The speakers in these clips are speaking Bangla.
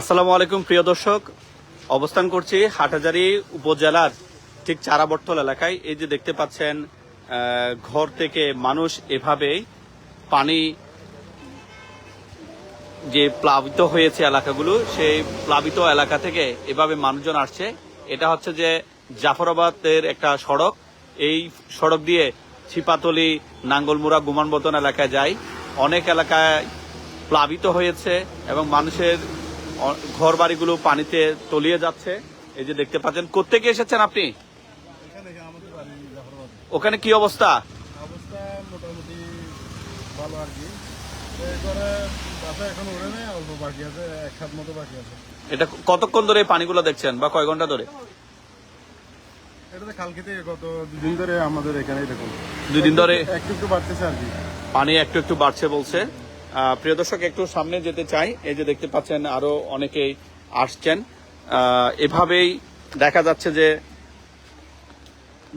আসসালামু আলাইকুম, প্রিয় দর্শক। অবস্থান করছি হাটাজারি উপজেলার ঠিক চারাবর্তল এলাকায়। এই যে দেখতে পাচ্ছেন ঘর থেকে মানুষ এভাবেই পানি যে প্লাবিত হয়েছে এলাকাগুলো, সেই প্লাবিত এলাকা থেকে এভাবে মানুষজন আসছে। এটা হচ্ছে যে জাফরাবাদের একটা সড়ক। এই সড়ক দিয়ে ছিপাতলি, নাঙ্গলমুড়া, গুমানবতন এলাকায় যায় অনেক এলাকায় প্লাবিত হয়েছে এবং মানুষের ঘর বাড়িগুলো পানিতে তলিয়ে যাচ্ছে। এই যে দেখতে পাচ্ছেন কোত্থেকে এসেছেন আপনি? ওখানে কি অবস্থা? অবস্থা মোটামুটি ভালো আর কি। এটা কতক্ষণ ধরে পানিগুলো দেখছেন বা কয় ঘণ্টা ধরে? দুদিন ধরে আমাদের এখানে দেখুন। দুই দিন ধরে? একটু একটু বাড়তেছে আর কি। পানি একটু একটু বাড়ছে বলছে। প্রিয় দর্শক, একটু সামনে যেতে চাই। এই যে দেখতে পাচ্ছেন, আরও অনেকেই আসছেন। এভাবেই দেখা যাচ্ছে যে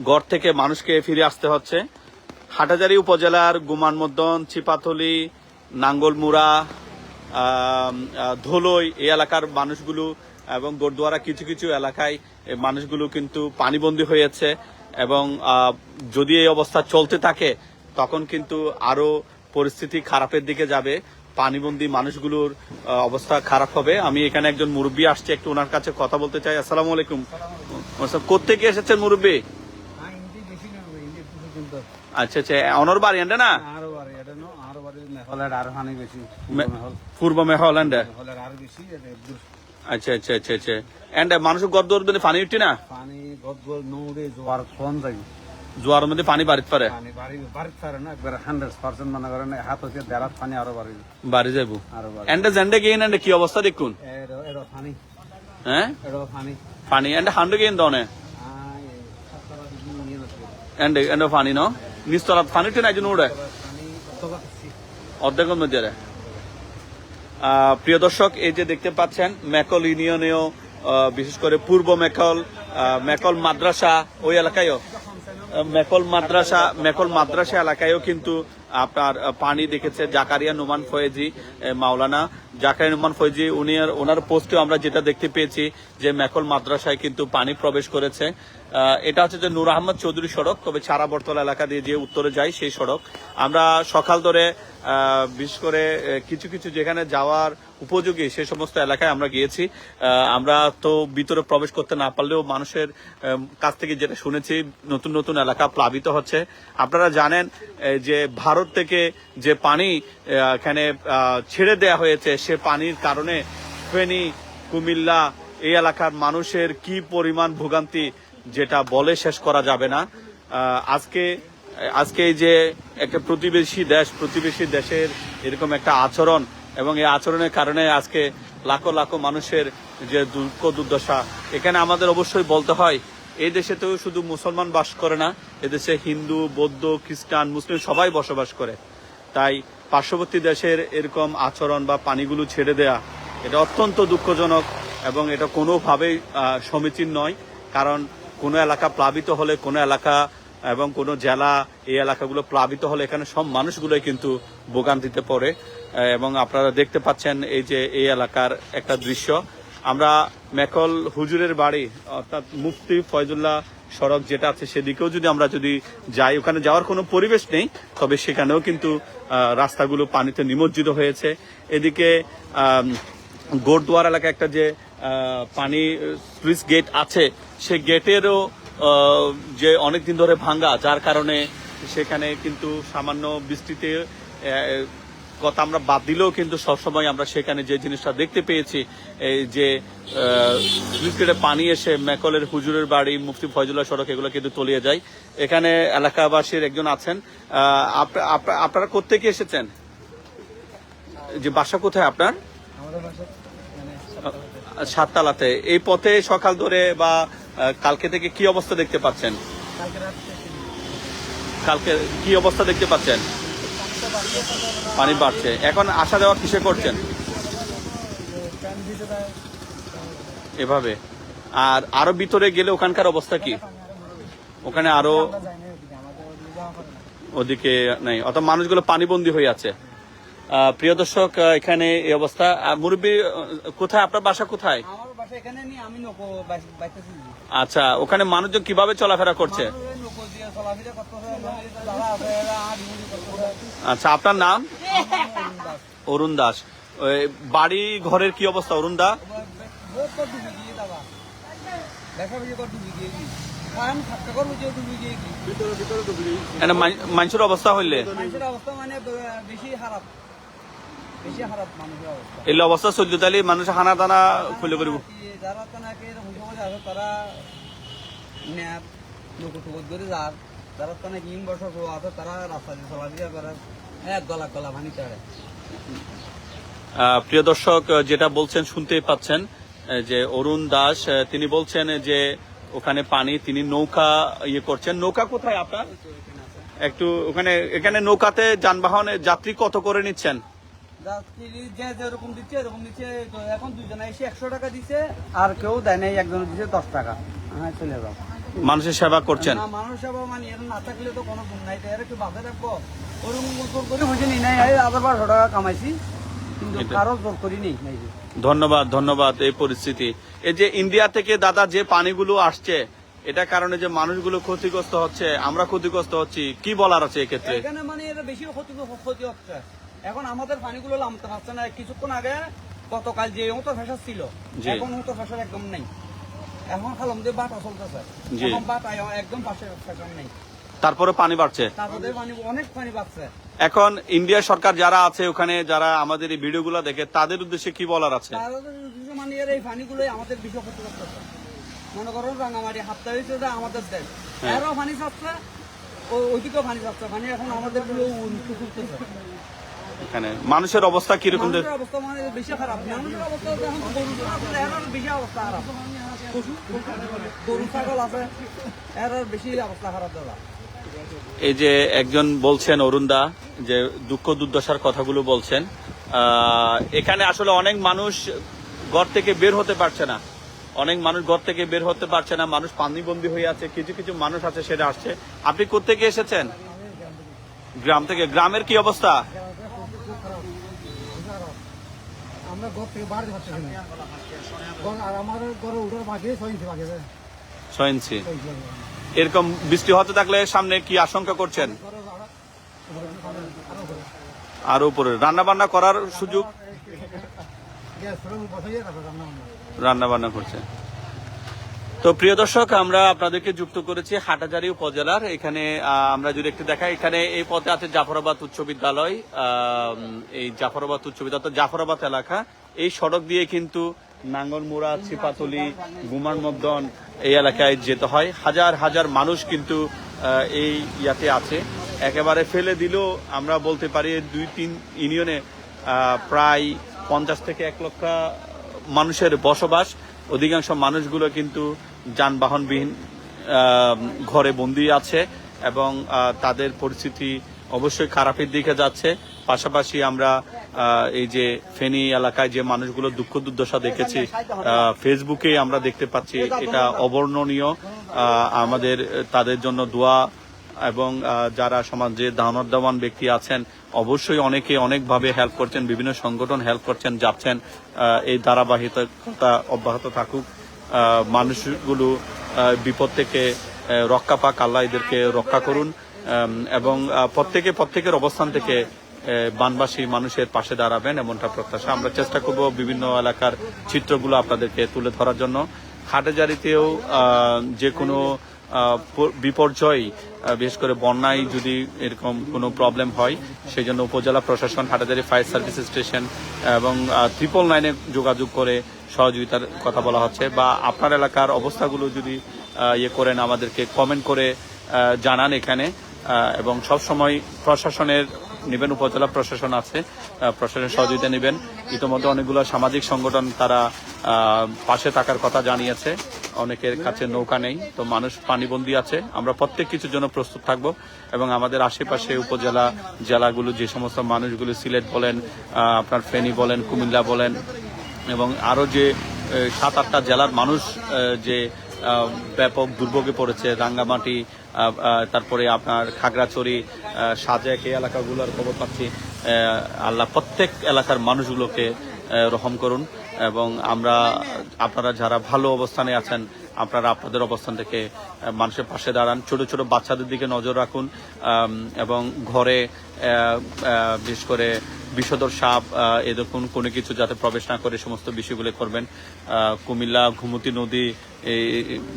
গড় থেকে মানুষকে ফিরে আসতে হচ্ছে। হাটাজারি উপজেলার গুমানমদ্দন চিপাতলি নাঙ্গলমুড়া ধলই এই এলাকার মানুষগুলো এবং গোরদুয়ারা কিছু কিছু এলাকায় মানুষগুলো কিন্তু পানিবন্দী হয়েছে এবং যদি এই অবস্থা চলতে থাকে, তখন কিন্তু আরও পরিস্থিতি খারাপের দিকে যাবে পানিবন্দী মানুষগুলোর অবস্থা খারাপ হবে। আমি এখানে একজন মুরব্বী আসছে একটু ওনার কাছে কথা বলতে চাই। আসসালামু আলাইকুম। কোথেকে এসেছেন মুরব্বী? আচ্ছা আচ্ছা অনর বাড়ি এন্ডে না? এটা নো মে- পূর্ব মেহল এন্ডে আচ্ছা আচ্ছা আচ্ছা আচ্ছা। এন্ড মানুষ গর পানি উঠি না? পানি গদ গদ নৌড়ে জোয়ার ফোন যাই। জোয়ার মধ্যে পানি বাড়িতে পারে। পানি বাড়ি বাড়ি পারে না একবার হান্ড্রেড পার্সেন্ট মনে করেন হাত হচ্ছে দেড়াত পানি আরও বাড়ি বাড়ি যাব আরও বাড়ি। এন্ডে জেন্ডে গেইন এন্ডে কি অবস্থা দেখুন? এর এর পানি। হ্যাঁ? এর পানি। পানি এন্ডে হান্ডে গেইন দনে এন্ডে এন্ডে পানি ন? নিস্তলাত পানি উঠে না একজন উড়ে অর্ধেকের মধ্যে প্রিয় দর্শক এই যে দেখতে পাচ্ছেন মেকল ইউনিয়নেও বিশেষ করে পূর্ব মেকল মেকল মাদ্রাসা ওই এলাকায়ও। মেকল মাদ্রাসা মেকল মাদ্রাসা এলাকায়ও কিন্তু আপনার পানি দেখেছে জাকারিয়া নুমান ফয়েজি মাওলানা জাকারিয়া নুমান ফয়েজি, উনি ওনার পোস্টেও আমরা যেটা দেখতে পেয়েছি যে মেকল মাদ্রাসায় কিন্তু পানি প্রবেশ করেছে। এটা হচ্ছে যে নূর আহমদ চৌধুরী সড়ক, তবে ছাড়াবর্তলা এলাকা দিয়ে যে উত্তরে যায় সেই সড়ক। আমরা সকাল ধরে বিশেষ করে কিছু কিছু যেখানে যাওয়ার উপযোগী সে সমস্ত এলাকায় আমরা গিয়েছি। আমরা তো ভিতরে প্রবেশ করতে না পারলেও মানুষের কাছ থেকে যেটা শুনেছি, নতুন নতুন এলাকা প্লাবিত হচ্ছে। আপনারা জানেন যে ভারত থেকে যে পানি এখানে ছেড়ে দেয়া হয়েছে, সে পানির কারণে ফেনী, কুমিল্লা, এই এলাকার মানুষের কি পরিমাণ ভোগান্তি যেটা বলে শেষ করা যাবে না। আজকে আজকে যে একটা প্রতিবেশী দেশ, প্রতিবেশী দেশের এরকম একটা আচরণ এবং এই আচরণের কারণে আজকে লাখো লাখো মানুষের যে দুঃখ দুর্দশা, এখানে আমাদের অবশ্যই বলতে হয়, এই দেশে তো শুধু মুসলমান বাস করে না, এদেশে হিন্দু, বৌদ্ধ, খ্রিস্টান, মুসলিম সবাই বসবাস করে। তাই পার্শ্ববর্তী দেশের এরকম আচরণ বা পানিগুলো ছেড়ে দেয়া, এটা অত্যন্ত দুঃখজনক এবং এটা কোনোভাবেই সমীচীন নয়। কারণ কোনো এলাকা প্লাবিত হলে কোনো এলাকা এবং কোনো জেলা এই এলাকাগুলো প্লাবিত হলে এখানে সব মানুষগুলোই কিন্তু ভোগান্তিতে পড়ে। এবং আপনারা দেখতে পাচ্ছেন এই যে এই এলাকার একটা দৃশ্য। আমরা মেকল হুজুরের বাড়ি, অর্থাৎ মুফতি ফয়জুল্লাহ সড়ক যেটা আছে সেদিকেও যদি আমরা যদি যাই, ওখানে যাওয়ার কোনো পরিবেশ নেই, তবে সেখানেও কিন্তু রাস্তাগুলো পানিতে নিমজ্জিত হয়েছে। এদিকে গোরদুয়ার এলাকায় একটা যে পানি স্লুইস গেট আছে সে গেটেরও যে অনেক দিন ধরে ভাঙ্গা, যার কারণে সেখানে কিন্তু সামান্য বৃষ্টিতে কথা আমরা বাদ দিলেও কিন্তু সবসময় আমরা সেখানে যে জিনিসটা দেখতে পেয়েছি যে গেটে পানি এসে মেকলের হুজুরের বাড়ি, মুফতি ফয়জুল্লাহ সড়ক, এগুলো কিন্তু তলিয়ে যায়। এখানে এলাকাবাসীর একজন আছেন। আপ- আপ- আপনারা কোথেকে এসেছেন? যে বাসা কোথায় আপনার? সাততলাতে। এই পথে সকাল ধরে বা কালকে থেকে কি অবস্থা দেখতে পাচ্ছেন? কালকে কি অবস্থা দেখতে পাচ্ছেন? পানি বাড়ছে। এখন আসা যাওয়া কিসে করছেন? এভাবে। আর আরও ভিতরে গেলে ওখানকার অবস্থা কি? ওখানে আরও ওদিকে নাই। অর্থাৎ মানুষগুলো পানিবন্দী হয়ে আছে। প্রিয় দর্শক এখানে এই অবস্থা। মুরব্বী কোথায়? আপনার বাসা কোথায়? আচ্ছা ওখানে মানুষজন কীভাবে চলাফেরা করছে? আচ্ছা আপনার নাম? অরুণ দাস। বাড়ি ঘরের কি অবস্থা অরুণ দা? মান- মানুষের অবস্থা হইলে? মানুষের অবস্থা মানে বেশি খারাপ বেশি খারাপ মানুষের অবস্থা এই অবস্থা চলতে তাহলে মানুষ হানা খুলে করিব। কি যারা তো নাকি এরকম সময় আছে তারা ন্যাপ নৌকো টুকো যার যারা তো নাকি বছর আছে তারা রাস্তা দিয়ে চলাফেরা করে এক গলা গলা ভানি চড়ে। আহ, প্রিয় দর্শক যেটা বলছেন শুনতেই পাচ্ছেন যে অরুণ দাস তিনি বলছেন যে ওখানে পানি তিনি নৌকা ইয়ে করছেন। নৌকা কোথায় আপনার? একটু ওখানে এখানে নৌকাতে যানবাহনে যাত্রী কত করে নিচ্ছেন? যে যেরকম দিচ্ছে এরকম দিচ্ছে। এখন দুজনে এসে একশো টাকা দিচ্ছে আর কেউ দেয় নাই একজন দিচ্ছে দশ টাকা। হ্যাঁ চলে যাও। মানুষের সেবা করছেন? না মানুষ সেবা মানে এর না থাকলে তো কোনো গুণ নাই। এর কি বাধা রাখব ওরকম জোর করে বুঝে নি? নাই আধার বারোশো টাকা কামাইছি। কিন্তু কারও জোর করি নেই। ধন্যবাদ ধন্যবাদ এই পরিস্থিতি। এই যে ইন্ডিয়া থেকে দাদা যে পানিগুলো আসছে এটা কারণে যে মানুষগুলো ক্ষতিগ্রস্ত হচ্ছে আমরা ক্ষতিগ্রস্ত হচ্ছি কি বলার আছে এক্ষেত্রে? এখানে মানে এর বেশি ক্ষতি হচ্ছে। এখন আমাদের পানিগুলো নামতে পারছে না। কিছুক্ষণ আগে গতকাল যে মতো ফেসার ছিল এখন মতো ফেসার একদম নেই। এখন খালাম দিয়ে বাটা চলতেছে। এখন বাটা একদম পাশে ফেসার নেই। তারপরে পানি বাড়ছে? তারপরে পানি অনেক পানি পাচ্ছে এখন ইন্ডিয়া সরকার যারা আছে ওখানে যারা আমাদের এই ভিডিওগুলো দেখে তাদের উদ্দেশ্যে কি বলার আছে? মানে এর এই পানিগুলোই আমাদের বিষয় ক্ষতি করতেছে মনে করুন রাঙামাটি হাতটা হয়েছে আমাদের দেশ। হ্যাঁ। এরাও পানি চাচ্ছে ও ওইদিকেও পানি পানি এখন আমাদেরগুলো এখানে। মানুষের অবস্থা কীরকম? মানে এই যে একজন বলছেন অরুণদা যে দুঃখ দুর্দশার কথাগুলো বলছেন এখানে আসলে অনেক মানুষ ঘর থেকে বের হতে পারছে না। অনেক মানুষ ঘর থেকে বের হতে পারছে না মানুষ পানিবন্দী হয়ে আছে কিছু কিছু মানুষ আছে সেটা আসছে। আপনি কোথেকে এসেছেন? গ্রাম থেকে। গ্রামের কি অবস্থা? আমরা ঘর থেকে পাচ্ছি না আর আমার ঘরে উঠার বাকি ছয় ইঞ্চি ছয় ইঞ্চি। এরকম বৃষ্টি হতে থাকলে সামনে কি আশঙ্কা করছেন? আরো- উপরে। রান্না বান্না করার সুযোগ? রান্না বান্না। রান্না বান্না করছে। তো প্রিয় দর্শক, আমরা আপনাদেরকে যুক্ত করেছি হাটাজারি উপজেলার। এখানে আমরা যদি একটু দেখাই, এখানে এই পথে আছে জাফরাবাদ উচ্চ বিদ্যালয়। এই জাফরাবাদ উচ্চ বিদ্যালয় জাফরাবাদ এলাকা। এই সড়ক দিয়ে কিন্তু নাঙ্গলমুড়া, ছিপাতলি গুমান মদ্দন এই এলাকায় যেতে হয়। হাজার হাজার মানুষ কিন্তু এই ইয়াতে আছে। একেবারে ফেলে দিলেও আমরা বলতে পারি দুই তিন ইউনিয়নে প্রায় পঞ্চাশ থেকে এক লক্ষ মানুষের বসবাস। অধিকাংশ মানুষগুলো কিন্তু যানবাহনবিহীন ঘরে বন্দি আছে এবং তাদের পরিস্থিতি অবশ্যই খারাপের দিকে যাচ্ছে। পাশাপাশি আমরা এই যে ফেনী এলাকায় যে মানুষগুলো দুঃখ দুর্দশা দেখেছি ফেসবুকে আমরা দেখতে পাচ্ছি, এটা অবর্ণনীয়। আমাদের, তাদের জন্য দোয়া এবং যারা সমাজে দানবদাবান ব্যক্তি আছেন, অবশ্যই অনেকে অনেকভাবে হেল্প করছেন, বিভিন্ন সংগঠন হেল্প করছেন, যাচ্ছেন এই ধারাবাহিকতা অব্যাহত থাকুক। মানুষগুলো বিপদ থেকে রক্ষা পাক, আল্লাহ এদেরকে রক্ষা করুন এবং প্রত্যেকে প্রত্যেকের অবস্থান থেকে বানবাসী মানুষের পাশে দাঁড়াবেন এমনটা প্রত্যাশা। আমরা চেষ্টা করব বিভিন্ন এলাকার চিত্রগুলো আপনাদেরকে তুলে ধরার জন্য। হাটেজারিতেও যে কোনো বিপর্যয় বিশেষ করে বন্যায় যদি এরকম কোনো প্রবলেম হয় সেই জন্য উপজেলা প্রশাসন হাটাজারি ফায়ার সার্ভিস স্টেশন এবং ট্রিপল নাইনে যোগাযোগ করে সহযোগিতার কথা বলা হচ্ছে বা আপনার এলাকার অবস্থাগুলো যদি ইয়ে করেন, আমাদেরকে কমেন্ট করে জানান এখানে এবং সব সময় প্রশাসনের, নেবেন উপজেলা প্রশাসন আছে প্রশাসনের সহযোগিতা নেবেন। ইতিমধ্যে অনেকগুলো সামাজিক সংগঠন তারা পাশে থাকার কথা জানিয়েছে। অনেকের কাছে নৌকা নেই, তো মানুষ পানিবন্দী আছে। আমরা প্রত্যেক কিছুর জন্য প্রস্তুত থাকব এবং আমাদের আশেপাশে উপজেলা জেলাগুলো যে সমস্ত মানুষগুলো সিলেট বলেন আপনার ফেনী বলেন, কুমিল্লা বলেন, এবং আরও যে সাত আটটা জেলার মানুষ যে ব্যাপক দুর্ভোগে পড়েছে, রাঙ্গামাটি তারপরে আপনার খাগড়াছড়ি সাজেক, এই এলাকাগুলোর খবর পাচ্ছি। আল্লাহ প্রত্যেক এলাকার মানুষগুলোকে রহম করুন। এবং আমরা, আপনারা যারা ভালো অবস্থানে আছেন, আপনারা আপনাদের অবস্থান থেকে মানুষের পাশে দাঁড়ান। ছোট ছোট বাচ্চাদের দিকে নজর রাখুন এবং ঘরে বিশেষ করে বিষধর সাপ এরকম কোনো কিছু যাতে প্রবেশ না করে সমস্ত বিষয়গুলো করবেন। কুমিল্লা, ঘুমতি নদী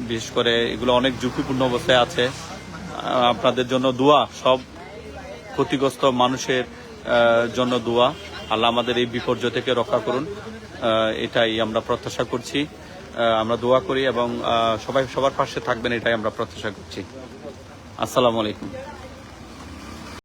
বিশেষ করে এগুলো অনেক ঝুঁকিপূর্ণ অবস্থায় আছে। আপনাদের জন্য দোয়া, সব ক্ষতিগ্রস্ত মানুষের জন্য দোয়া। আল্লাহ আমাদের এই বিপর্যয় থেকে রক্ষা করুন। এটাই আমরা প্রত্যাশা করছি। আমরা দোয়া করি এবং সবাই সবার পাশে থাকবেন, এটাই আমরা প্রত্যাশা করছি। আসসালামু আলাইকুম।